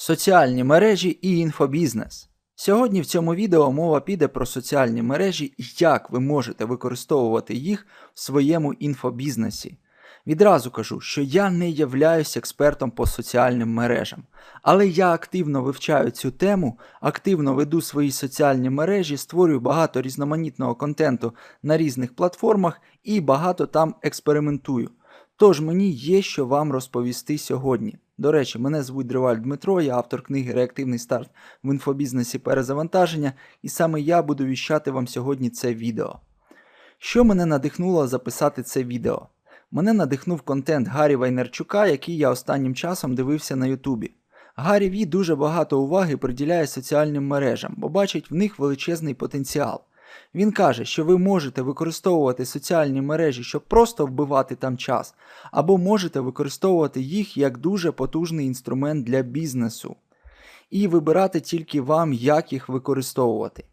Соціальні мережі і інфобізнес. Сьогодні в цьому відео мова піде про соціальні мережі і як ви можете використовувати їх в своєму інфобізнесі. Відразу кажу, що я не являюсь експертом по соціальним мережам, але я активно вивчаю цю тему, активно веду свої соціальні мережі, створюю багато різноманітного контенту на різних платформах і багато там експериментую. Тож мені є що вам розповісти сьогодні. До речі, мене звуть Дриваль Дмитро, я автор книги Реактивний старт в інфобізнесі перезавантаження, і саме я буду віщати вам сьогодні це відео. Що мене надихнуло записати це відео? Мене надихнув контент Гаррі Вайнерчука, який я останнім часом дивився на Ютубі. Гаррі Ві дуже багато уваги приділяє соціальним мережам, бо бачить в них величезний потенціал. Він каже, що ви можете використовувати соціальні мережі, щоб просто вбивати там час, або можете використовувати їх як дуже потужний інструмент для бізнесу, і вибирати тільки вам, як їх використовувати.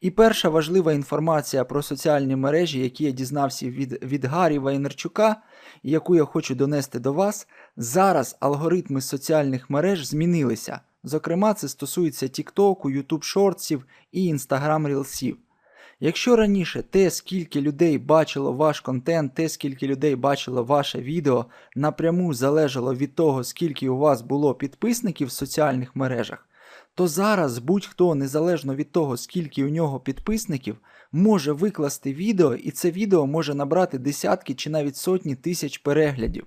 І перша важлива інформація про соціальні мережі, які я дізнався від, від Гаррі Вайнерчука, яку я хочу донести до вас, зараз алгоритми соціальних мереж змінилися. Зокрема, це стосується TikTok, YouTube Shorts і Instagram Reels. Якщо раніше те, скільки людей бачило ваш контент, те, скільки людей бачило ваше відео, напряму залежало від того, скільки у вас було підписників в соціальних мережах, то зараз будь-хто, незалежно від того, скільки у нього підписників, може викласти відео, і це відео може набрати десятки чи навіть сотні тисяч переглядів.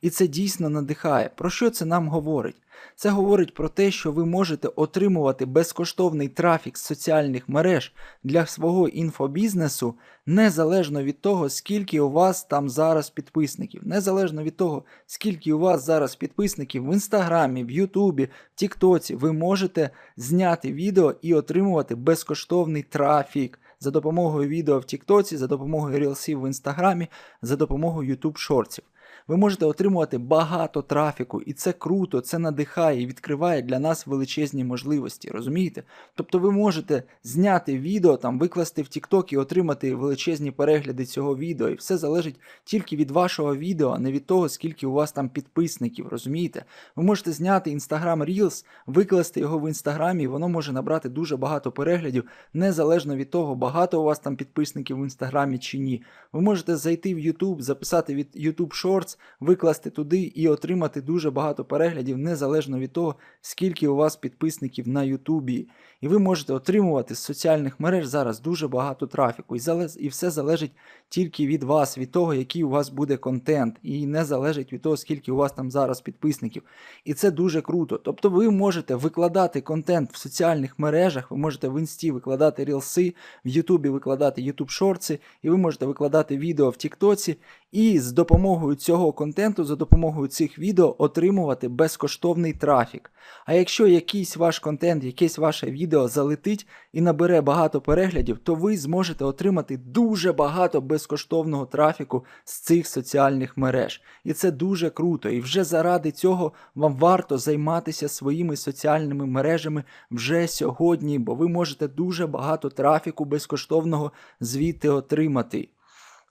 І це дійсно надихає. Про що це нам говорить? Це говорить про те, що ви можете отримувати безкоштовний трафік з соціальних мереж для свого інфобізнесу незалежно від того, скільки у вас там зараз підписників, незалежно від того, скільки у вас зараз підписників в інстаграмі, в Ютубі, в Тіктоці, ви можете зняти відео і отримувати безкоштовний трафік за допомогою відео в Тіктоці, за допомогою рілсів в інстаграмі, за допомогою YouTube шортів. Ви можете отримувати багато трафіку, і це круто, це надихає і відкриває для нас величезні можливості. Розумієте? Тобто ви можете зняти відео, там викласти в TikTok і отримати величезні перегляди цього відео. І все залежить тільки від вашого відео, а не від того, скільки у вас там підписників. Розумієте? Ви можете зняти Instagram Reels, викласти його в інстаграмі, і воно може набрати дуже багато переглядів, незалежно від того, багато у вас там підписників в інстаграмі чи ні. Ви можете зайти в YouTube, записати від YouTube Shorts, викласти туди і отримати дуже багато переглядів, незалежно від того, скільки у вас підписників на Ютубі. І ви можете отримувати з соціальних мереж зараз дуже багато трафіку. І, залез, і все залежить тільки від вас, від того, який у вас буде контент, і не залежить від того, скільки у вас там зараз підписників. І це дуже круто. Тобто ви можете викладати контент в соціальних мережах, ви можете в інсті викладати рілси, в Ютубі викладати YouTube шорти, і ви можете викладати відео в Тіктоці, і з допомогою цього контенту, за допомогою цих відео отримувати безкоштовний трафік. А якщо якийсь ваш контент, якесь ваше відео залетить і набере багато переглядів, то ви зможете отримати дуже багато безкоштовного трафіку з цих соціальних мереж. І це дуже круто. І вже заради цього вам варто займатися своїми соціальними мережами вже сьогодні, бо ви можете дуже багато трафіку безкоштовного звідти отримати.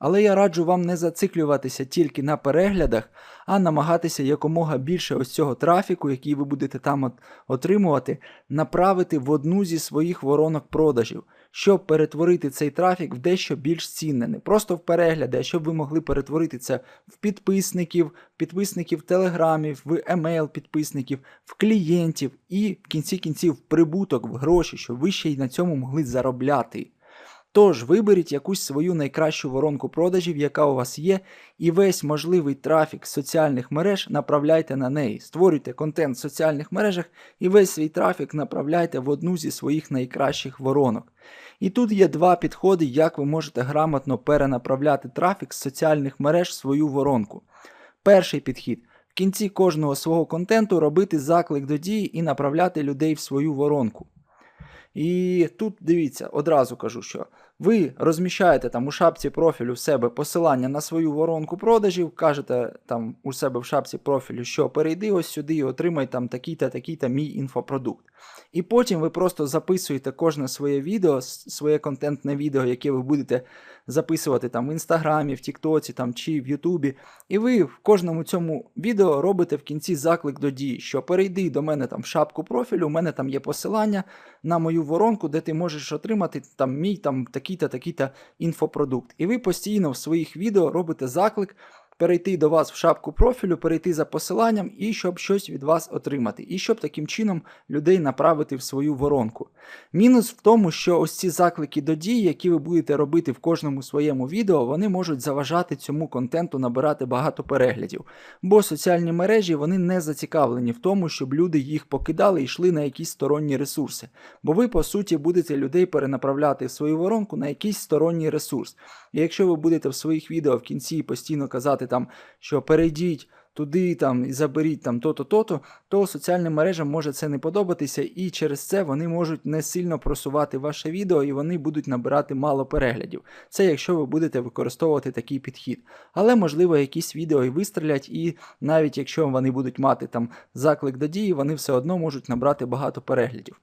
Але я раджу вам не зациклюватися тільки на переглядах, а намагатися якомога більше ось цього трафіку, який ви будете там от отримувати, направити в одну зі своїх воронок продажів, щоб перетворити цей трафік в дещо більш цінне. Не просто в перегляди, а щоб ви могли перетворити це в підписників, підписників в Телеграмі, в емейл підписників, в клієнтів і в кінці кінців в прибуток, в гроші, щоб ви ще й на цьому могли заробляти. Тож виберіть якусь свою найкращу воронку продажів, яка у вас є, і весь можливий трафік з соціальних мереж направляйте на неї. Створюйте контент в соціальних мережах і весь свій трафік направляйте в одну зі своїх найкращих воронок. І тут є два підходи, як ви можете грамотно перенаправляти трафік з соціальних мереж в свою воронку. Перший підхід. В кінці кожного свого контенту робити заклик до дії і направляти людей в свою воронку. І тут дивіться, одразу кажу, що Ви розміщаєте там у шапці профілю в себе посилання на свою воронку продажів, кажете там у себе в шапці профілю, що перейди ось сюди і отримай там такий-та, такий-та мій інфопродукт. І потім ви просто записуєте кожне своє відео, своє контентне відео, яке ви будете записувати там в інстаграмі, в Тіктоці там, чи в Ютубі. І ви в кожному цьому відео робите в кінці заклик до дії, що перейди до мене там в шапку профілю, у мене там є посилання на мою воронку, де ти можеш отримати там мій там такий-то, такий-то інфопродукт. І ви постійно в своїх відео робите заклик перейти до вас в шапку профілю, перейти за посиланням і щоб щось від вас отримати, і щоб таким чином людей направити в свою воронку. Мінус в тому, що ось ці заклики до дій, які ви будете робити в кожному своєму відео, вони можуть заважати цьому контенту набирати багато переглядів. Бо соціальні мережі вони не зацікавлені в тому, щоб люди їх покидали і йшли на якісь сторонні ресурси. Бо ви, по суті, будете людей перенаправляти в свою воронку на якийсь сторонній ресурс. І якщо ви будете в своїх відео в кінці постійно казати там, що перейдіть туди там і заберіть там то-то, то-то, то соціальним мережам може це не подобатися, і через це вони можуть не сильно просувати ваше відео і вони будуть набирати мало переглядів. Це якщо ви будете використовувати такий підхід. Але можливо якісь відео і вистрілять, і навіть якщо вони будуть мати там заклик до дії, вони все одно можуть набрати багато переглядів.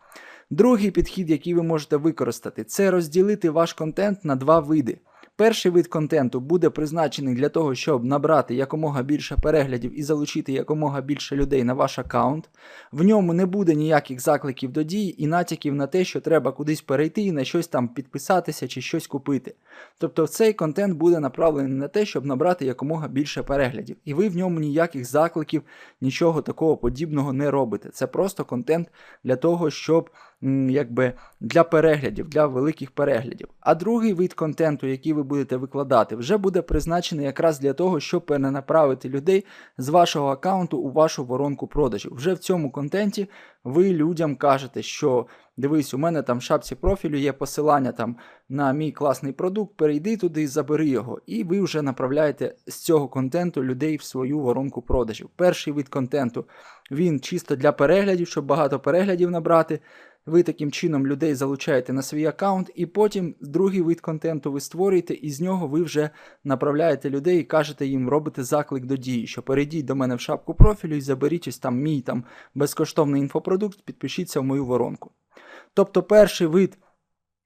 Другий підхід, який ви можете використати, це розділити ваш контент на два види. Перший вид контенту буде призначений для того, щоб набрати якомога більше переглядів і залучити якомога більше людей на ваш аккаунт. В ньому не буде ніяких закликів до дій і натяків на те, що треба кудись перейти і на щось там підписатися чи щось купити. Тобто цей контент буде направлений на те, щоб набрати якомога більше переглядів. І ви в ньому ніяких закликів, нічого такого подібного не робите. Це просто контент для того, щоб якби для переглядів, для великих переглядів. А другий вид контенту, який ви будете викладати, вже буде призначений якраз для того, щоб перенаправити людей з вашого аккаунту у вашу воронку продажів. Вже в цьому контенті ви людям кажете, що дивись, у мене там в шапці профілю є посилання там на мій класний продукт, перейди туди і забери його. І ви вже направляєте з цього контенту людей в свою воронку продажів. Перший вид контенту він чисто для переглядів, щоб багато переглядів набрати. Ви таким чином людей залучаєте на свій аккаунт, і потім другий вид контенту ви створюєте, і з нього ви вже направляєте людей і кажете їм, робите заклик до дії, що перейдіть до мене в шапку профілю і заберіть ось там мій там безкоштовний інфопродукт, підпишіться в мою воронку. Тобто перший вид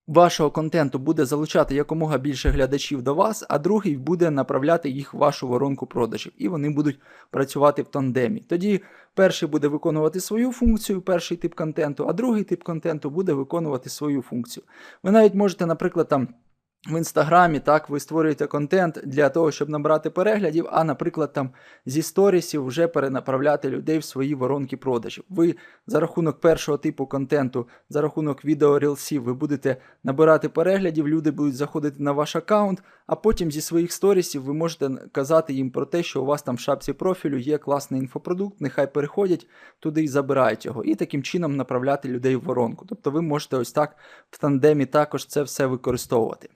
вашого контенту буде залучати якомога більше глядачів до вас, а другий буде направляти їх в вашу воронку продажів, і вони будуть працювати в тандемі. Тоді перший буде виконувати свою функцію, перший тип контенту, а другий тип контенту буде виконувати свою функцію. Ви навіть можете, наприклад, там. В інстаграмі так ви створюєте контент для того, щоб набрати переглядів, а, наприклад, там зі сторісів вже перенаправляти людей в свої воронки продажів. Ви за рахунок першого типу контенту, за рахунок відео рілсів, ви будете набирати переглядів, люди будуть заходити на ваш аккаунт, а потім зі своїх сторісів ви можете казати їм про те, що у вас там в шапці профілю є класний інфопродукт, нехай переходять туди і забирають його, і таким чином направляти людей в воронку. Тобто ви можете ось так в тандемі також це все використовувати.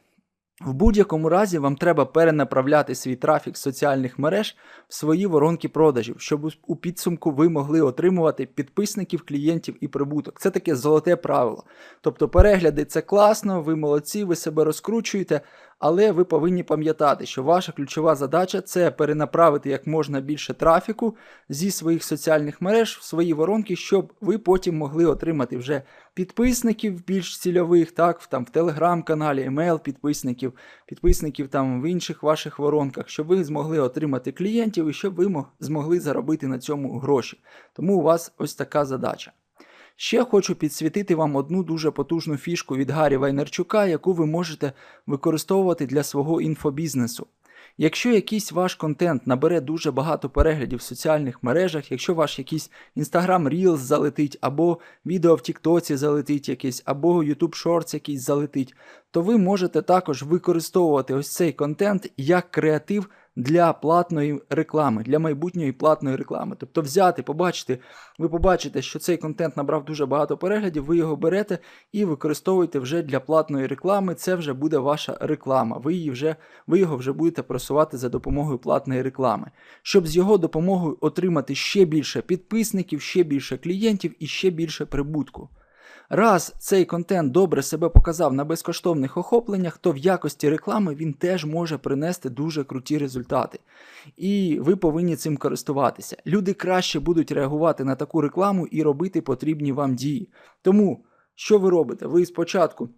В будь-якому разі вам треба перенаправляти свій трафік з соціальних мереж в свої воронки продажів, щоб у- підсумку ви могли отримувати підписників, клієнтів і прибуток. Це таке золоте правило. Тобто перегляди це класно, ви молодці, ви себе розкручуєте, але ви повинні пам'ятати, що ваша ключова задача це перенаправити як можна більше трафіку зі своїх соціальних мереж в свої воронки, щоб ви потім могли отримати вже підписників більш цільових, так, там в телеграм-каналі, емейл підписників, підписників там в інших ваших воронках, щоб ви змогли отримати клієнтів і щоб ви змогли заробити на цьому гроші. Тому у вас ось така задача. Ще хочу підсвітити вам одну дуже потужну фішку від Гаррі Вайнерчука, яку ви можете використовувати для свого інфобізнесу. Якщо якийсь ваш контент набере дуже багато переглядів в соціальних мережах, якщо ваш якийсь Instagram Reels залетить, або відео в Тіктоці залетить якесь, або YouTube Shorts якийсь залетить, то ви можете також використовувати ось цей контент як креатив для платної реклами, для майбутньої платної реклами. Тобто взяти, побачити, ви побачите, що цей контент набрав дуже багато переглядів, ви його берете і використовуєте вже для платної реклами. Це вже буде ваша реклама. Ви, її вже, ви його вже будете просувати за допомогою платної реклами, щоб з його допомогою отримати ще більше підписників, ще більше клієнтів і ще більше прибутку. Раз цей контент добре себе показав на безкоштовних охопленнях, то в якості реклами він теж може принести дуже круті результати. І ви повинні цим користуватися. Люди краще будуть реагувати на таку рекламу і робити потрібні вам дії. Тому, що ви робите? Ви спочатку.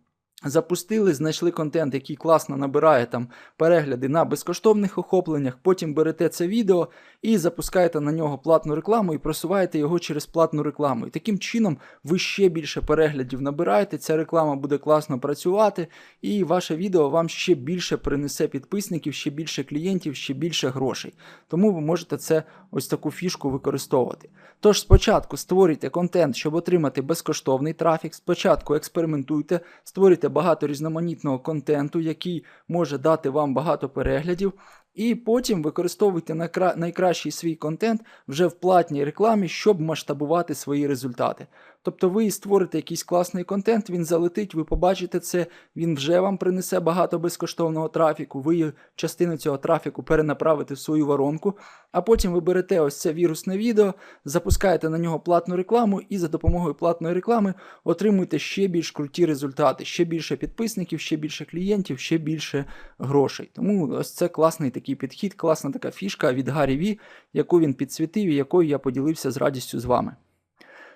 Запустили, знайшли контент, який класно набирає там перегляди на безкоштовних охопленнях. Потім берете це відео і запускаєте на нього платну рекламу і просуваєте його через платну рекламу. І таким чином ви ще більше переглядів набираєте. Ця реклама буде класно працювати, і ваше відео вам ще більше принесе підписників, ще більше клієнтів, ще більше грошей. Тому ви можете це ось таку фішку використовувати. Тож спочатку створюйте контент, щоб отримати безкоштовний трафік. Спочатку експериментуйте, створюйте багато різноманітного контенту, який може дати вам багато переглядів. І потім використовуйте найкращий свій контент вже в платній рекламі, щоб масштабувати свої результати. Тобто ви створите якийсь класний контент, він залетить, ви побачите це, він вже вам принесе багато безкоштовного трафіку, ви частину цього трафіку перенаправите в свою воронку, а потім ви берете ось це вірусне відео, запускаєте на нього платну рекламу, і за допомогою платної реклами отримуєте ще більш круті результати, ще більше підписників, ще більше клієнтів, ще більше грошей. Тому ось це класний такий підхід, класна така фішка від Гаррі Ві, яку він підсвітив і якою я поділився з радістю з вами.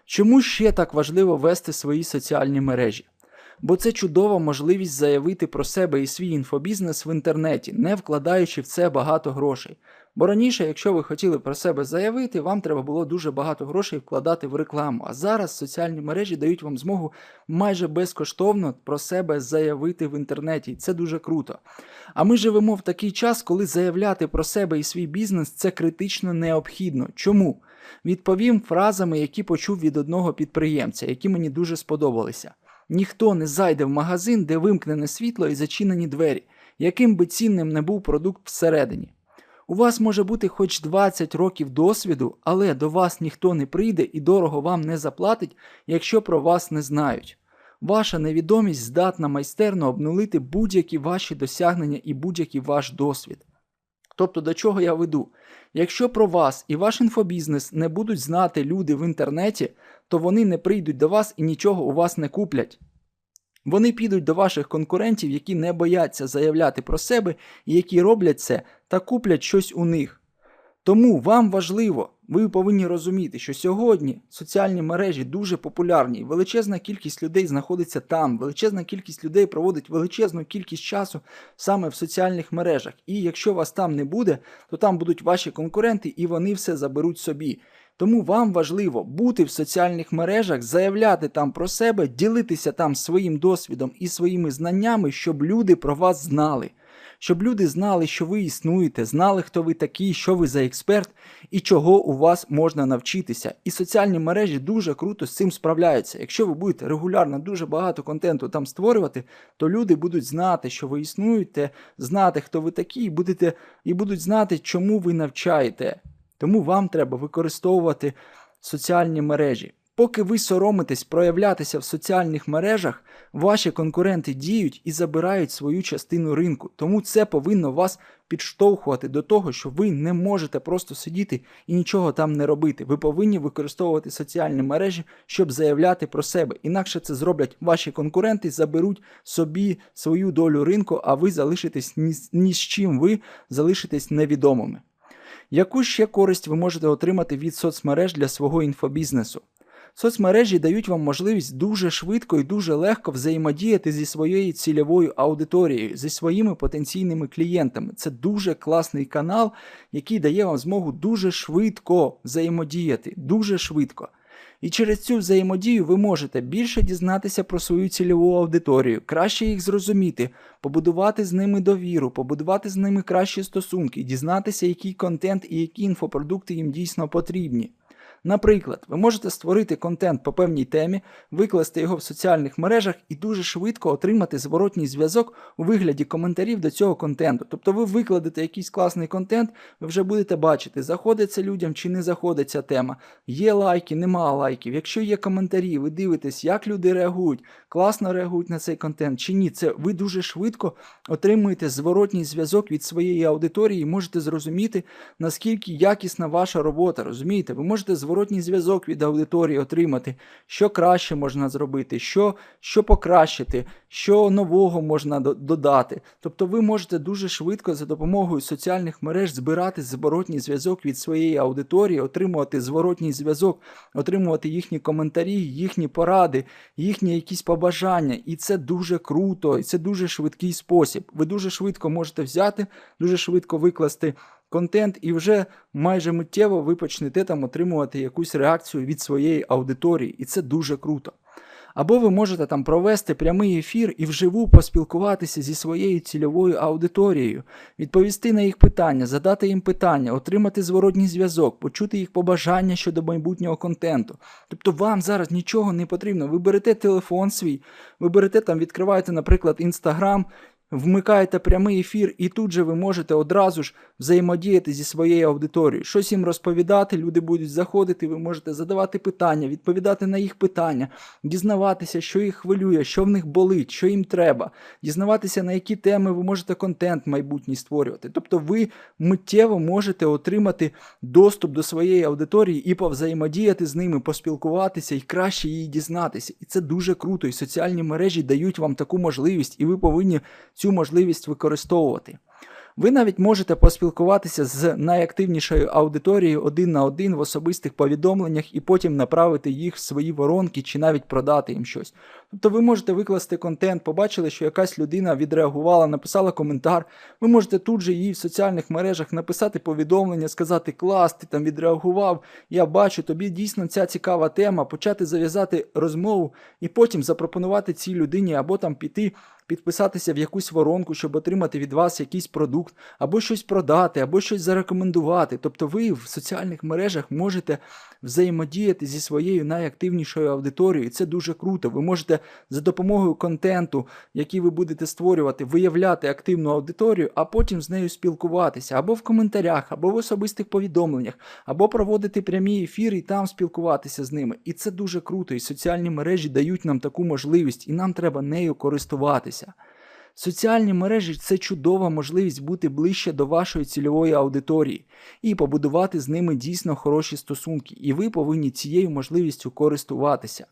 Чому ще так важливо вести свої соціальні мережі? Бо це чудова можливість заявити про себе і свій інфобізнес в інтернеті, не вкладаючи в це багато грошей. Бо раніше, якщо ви хотіли про себе заявити, вам треба було дуже багато грошей вкладати в рекламу. А зараз соціальні мережі дають вам змогу майже безкоштовно про себе заявити в інтернеті. І це дуже круто. А ми живемо в такий час, коли заявляти про себе і свій бізнес це критично необхідно. Чому? Відповім фразами, які почув від одного підприємця, які мені дуже сподобалися. Ніхто не зайде в магазин, де вимкнене світло і зачинені двері, яким би цінним не був продукт всередині. У вас може бути хоч 20 років досвіду, але до вас ніхто не прийде і дорого вам не заплатить, якщо про вас не знають. Ваша невідомість здатна майстерно обнулити будь-які ваші досягнення і будь-який ваш досвід. Тобто, до чого я веду? Якщо про вас і ваш інфобізнес не будуть знати люди в інтернеті, то вони не прийдуть до вас і нічого у вас не куплять. Вони підуть до ваших конкурентів, які не бояться заявляти про себе і які роблять це та куплять щось у них. Тому вам важливо, ви повинні розуміти, що сьогодні соціальні мережі дуже популярні, величезна кількість людей знаходиться там, величезна кількість людей проводить величезну кількість часу саме в соціальних мережах. І якщо вас там не буде, то там будуть ваші конкуренти і вони все заберуть собі. Тому вам важливо бути в соціальних мережах, заявляти там про себе, ділитися там своїм досвідом і своїми знаннями, щоб люди про вас знали. Щоб люди знали, що ви існуєте, знали, хто ви такий, що ви за експерт і чого у вас можна навчитися. І соціальні мережі дуже круто з цим справляються. Якщо ви будете регулярно дуже багато контенту там створювати, то люди будуть знати, що ви існуєте, знати, хто ви такі, і будете, і будуть знати, чому ви навчаєте. Тому вам треба використовувати соціальні мережі. Поки ви соромитесь проявлятися в соціальних мережах, ваші конкуренти діють і забирають свою частину ринку. Тому це повинно вас підштовхувати до того, що ви не можете просто сидіти і нічого там не робити. Ви повинні використовувати соціальні мережі, щоб заявляти про себе. Інакше це зроблять ваші конкуренти, заберуть собі свою долю ринку, а ви залишитесь ні, ні з чим ви залишитесь невідомими. Яку ще користь ви можете отримати від соцмереж для свого інфобізнесу? Соцмережі дають вам можливість дуже швидко і дуже легко взаємодіяти зі своєю цільовою аудиторією, зі своїми потенційними клієнтами. Це дуже класний канал, який дає вам змогу дуже швидко взаємодіяти, дуже швидко. І через цю взаємодію ви можете більше дізнатися про свою цільову аудиторію, краще їх зрозуміти, побудувати з ними довіру, побудувати з ними кращі стосунки, дізнатися, який контент і які інфопродукти їм дійсно потрібні. Наприклад, ви можете створити контент по певній темі, викласти його в соціальних мережах і дуже швидко отримати зворотній зв'язок у вигляді коментарів до цього контенту. Тобто ви викладете якийсь класний контент, ви вже будете бачити, заходить це людям чи не заходить ця тема. Є лайки, нема лайків. Якщо є коментарі, ви дивитесь, як люди реагують, класно реагують на цей контент чи ні. Це ви дуже швидко отримуєте зворотній зв'язок від своєї аудиторії і можете зрозуміти, наскільки якісна ваша робота. Розумієте, ви можете зворотній зворотній зв'язок від аудиторії отримати, що краще можна зробити, що, що покращити, що нового можна додати. Тобто ви можете дуже швидко за допомогою соціальних мереж збирати зворотній зв'язок від своєї аудиторії, отримувати зворотній зв'язок, отримувати їхні коментарі, їхні поради, їхні якісь побажання. І це дуже круто, і це дуже швидкий спосіб. Ви дуже швидко можете взяти, дуже швидко викласти контент, і вже майже миттєво ви почнете там отримувати якусь реакцію від своєї аудиторії, і це дуже круто. Або ви можете там провести прямий ефір і вживу поспілкуватися зі своєю цільовою аудиторією, відповісти на їх питання, задати їм питання, отримати зворотній зв'язок, почути їх побажання щодо майбутнього контенту. Тобто вам зараз нічого не потрібно. Ви берете телефон свій, ви берете там, відкриваєте, наприклад, інстаграм. Вмикаєте прямий ефір, і тут же ви можете одразу ж взаємодіяти зі своєю аудиторією, щось їм розповідати, люди будуть заходити, ви можете задавати питання, відповідати на їх питання, дізнаватися, що їх хвилює, що в них болить, що їм треба, дізнаватися, на які теми ви можете контент майбутній створювати. Тобто ви миттєво можете отримати доступ до своєї аудиторії і повзаємодіяти з ними, поспілкуватися і краще її дізнатися. І це дуже круто. І соціальні мережі дають вам таку можливість, і ви повинні цю можливість використовувати. Ви навіть можете поспілкуватися з найактивнішою аудиторією один на один в особистих повідомленнях і потім направити їх в свої воронки чи навіть продати їм щось. Тобто ви можете викласти контент, побачили, що якась людина відреагувала, написала коментар. Ви можете тут же їй в соціальних мережах написати повідомлення, сказати клас, ти там відреагував, я бачу, тобі дійсно ця цікава тема, почати зав'язати розмову і потім запропонувати цій людині або там піти підписатися в якусь воронку, щоб отримати від вас якийсь продукт, або щось продати, або щось зарекомендувати. Тобто ви в соціальних мережах можете взаємодіяти зі своєю найактивнішою аудиторією. І це дуже круто. Ви можете за допомогою контенту, який ви будете створювати, виявляти активну аудиторію, а потім з нею спілкуватися або в коментарях, або в особистих повідомленнях, або проводити прямі ефіри і там спілкуватися з ними. І це дуже круто. І соціальні мережі дають нам таку можливість, і нам треба нею користуватися. Соціальні мережі це чудова можливість бути ближче до вашої цільової аудиторії і побудувати з ними дійсно хороші стосунки, і ви повинні цією можливістю користуватися.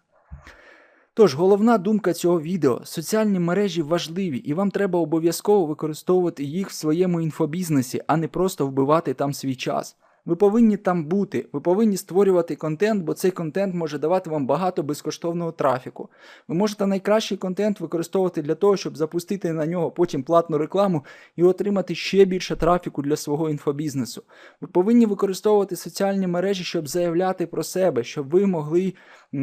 Тож, головна думка цього відео: соціальні мережі важливі, і вам треба обов'язково використовувати їх в своєму інфобізнесі, а не просто вбивати там свій час. Ви повинні там бути, ви повинні створювати контент, бо цей контент може давати вам багато безкоштовного трафіку. Ви можете найкращий контент використовувати для того, щоб запустити на нього потім платну рекламу і отримати ще більше трафіку для свого інфобізнесу. Ви повинні використовувати соціальні мережі, щоб заявляти про себе, щоб ви могли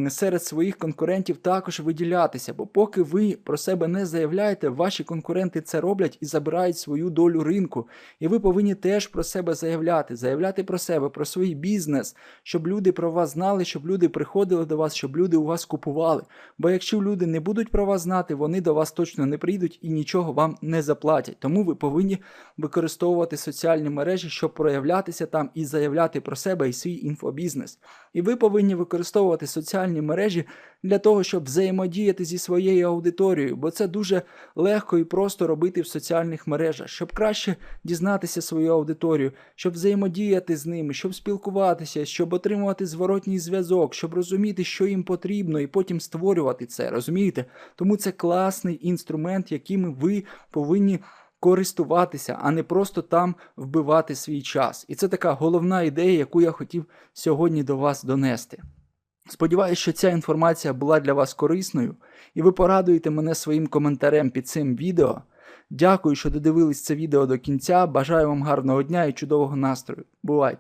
серед своїх конкурентів також виділятися. Бо поки ви про себе не заявляєте, ваші конкуренти це роблять і забирають свою долю ринку. І ви повинні теж про себе заявляти, заявляти про себе, про свій бізнес, щоб люди про вас знали, щоб люди приходили до вас, щоб люди у вас купували. Бо якщо люди не будуть про вас знати, вони до вас точно не прийдуть і нічого вам не заплатять. Тому ви повинні використовувати соціальні мережі, щоб проявлятися там і заявляти про себе і свій інфобізнес. І ви повинні використовувати соціальні мережі для того, щоб взаємодіяти зі своєю аудиторією, бо це дуже легко і просто робити в соціальних мережах, щоб краще дізнатися свою аудиторію, щоб взаємодіяти з ними, щоб спілкуватися, щоб отримувати зворотній зв'язок, щоб розуміти, що їм потрібно, і потім створювати це. Розумієте? Тому це класний інструмент, яким ви повинні. Користуватися, а не просто там вбивати свій час. І це така головна ідея, яку я хотів сьогодні до вас донести. Сподіваюсь, що ця інформація була для вас корисною, і ви порадуєте мене своїм коментарем під цим відео. Дякую, що додивились це відео до кінця. Бажаю вам гарного дня і чудового настрою. Бувайте!